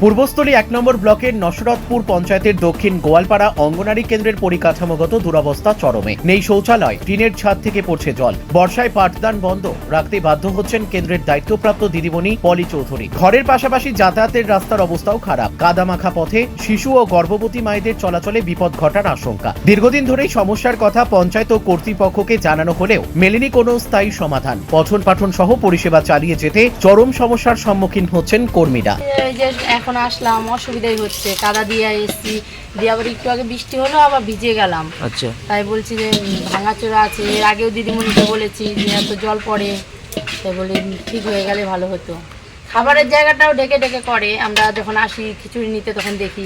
পূর্বস্থলী এক নম্বর ব্লকের নসরতপুর পঞ্চায়েতের দক্ষিণ গোয়ালপাড়া অঙ্গনারী কেন্দ্রের পরিকাঠামোগত দুরবস্থা চরমে। নেই শৌচালয়, টিনের ছাদ থেকে পড়ছে জল। বর্ষায় পাঠদান বন্ধ, রাখতে বাধ্য হচ্ছেন কেন্দ্রের দায়িত্বপ্রাপ্ত দিদিমণি পলি চৌধুরী। ঘরের পাশাপাশি যাতায়াতের রাস্তার অবস্থাও খারাপ। কাদামাখা পথে শিশু ও গর্ভবতী মায়েদের চলাচলে বিপদ ঘটার আশঙ্কা। দীর্ঘদিন ধরেই সমস্যার কথা পঞ্চায়েত ও কর্তৃপক্ষকে জানানো হলেও মেলেনি কোনো স্থায়ী সমাধান। পঠন পাঠন সহ পরিষেবা চালিয়ে যেতে চরম সমস্যার সম্মুখীন হচ্ছেন কর্মীরা। এখন আসলাম অসুবিধাই হচ্ছে। কাদা দিয়ে এসছি দিয়ে আবার একটু আগে বৃষ্টি হলো আবার ভিজে গেলাম। আচ্ছা। তাই বলছি যে ভাঙাচোরা আছে এর আগেও দিদিমণিকে বলেছি যে এত জল পড়ে। তাই বলে ঠিক হয়ে গেলে ভালো হতো। খাবারের জায়গাটাও ডেকে ডেকে করে আমরা যখন আসি খিচুড়ি নিতে তখন দেখি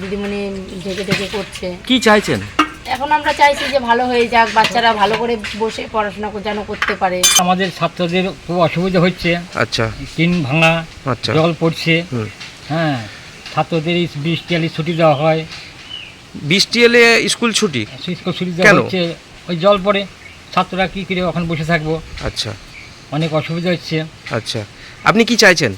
দিদিমণি ঢেকে ঢেকে করছে। কি চাইছেন? এখন আমরা চাইছি যে ভালো হয়ে যাক বাচ্চারা ভালো করে বসে পড়াশোনা যেন করতে পারে। আমাদের ছাত্রদের খুব অসুবিধা হচ্ছে। আচ্ছা। টিন ভাঙা আচ্ছা। জল পড়ছে। হ্যাঁ ছাত্রদের বৃষ্টি এলে ছুটি দেওয়া হয়। বৃষ্টি এলে স্কুল ছুটি? স্কুল ছুটি দেওয়া হচ্ছে ওই জল পড়ে ছাত্ররা কী করে ওখানে বসে থাকব? আচ্ছা। অনেক অসুবিধা হচ্ছে। আচ্ছা। আপনি কি চাইছেন?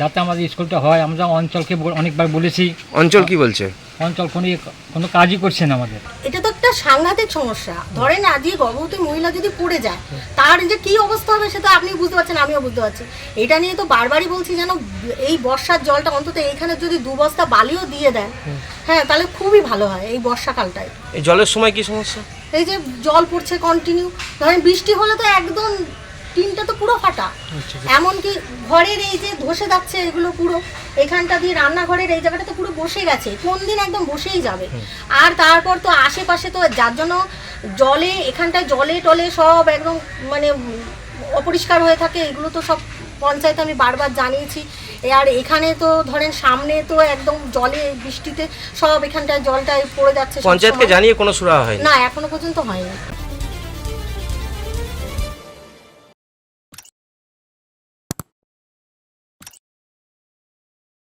যাতে আমাদের স্কুলটা হয়। আমরা অঞ্চলকে অনেকবার বলেছি। অঞ্চল কি বলছে? অঞ্চল কোনো কোনো কাজই করছে না আমাদের। এটা তো একটা সাংঘাতিক সমস্যা। ধরেন আজকে গর্ভবতী মহিলা যদি পড়ে যায় তার যে কি অবস্থা হবে সেটা আপনি বুঝতে পারছেন আমিও বুঝতে পারছি। এটা নিয়ে তো বারবারই বলছি যেন এই বর্ষার জলটা অন্তত এইখানে যদি দু বস্তা বালিও দিয়ে দেন হ্যাঁ তাহলে খুবই ভালো হয় এই বর্ষাকালটায়। এই জলের সময় কি সমস্যা? এই যে জল পড়ছে কন্টিনিউ ধরেন বৃষ্টি হলে তো একদম টিনটা তো পুরো ফাটা। এমনকি ঘরের এই যে ধসে যাচ্ছে এগুলো পুরো এখানটা দিয়ে রান্নাঘরের এই জায়গাটা তো পুরো বসে গেছে কোন দিন একদম বসেই যাবে। আর তারপর তো আশেপাশে তো যার জন্য জলে এখানটায় জলে টলে সব একদম মানে অপরিষ্কার হয়ে থাকে এগুলো তো সব পঞ্চায়েত আমি বারবার জানিয়েছি। আর এখানে তো ধরেন সামনে তো একদম জলে বৃষ্টিতে সব এখানটায় জলটায় পড়ে যাচ্ছে পঞ্চায়েতকে। জানিয়ে কোনো সুরা হয়নি? না এখনও পর্যন্ত হয়নি।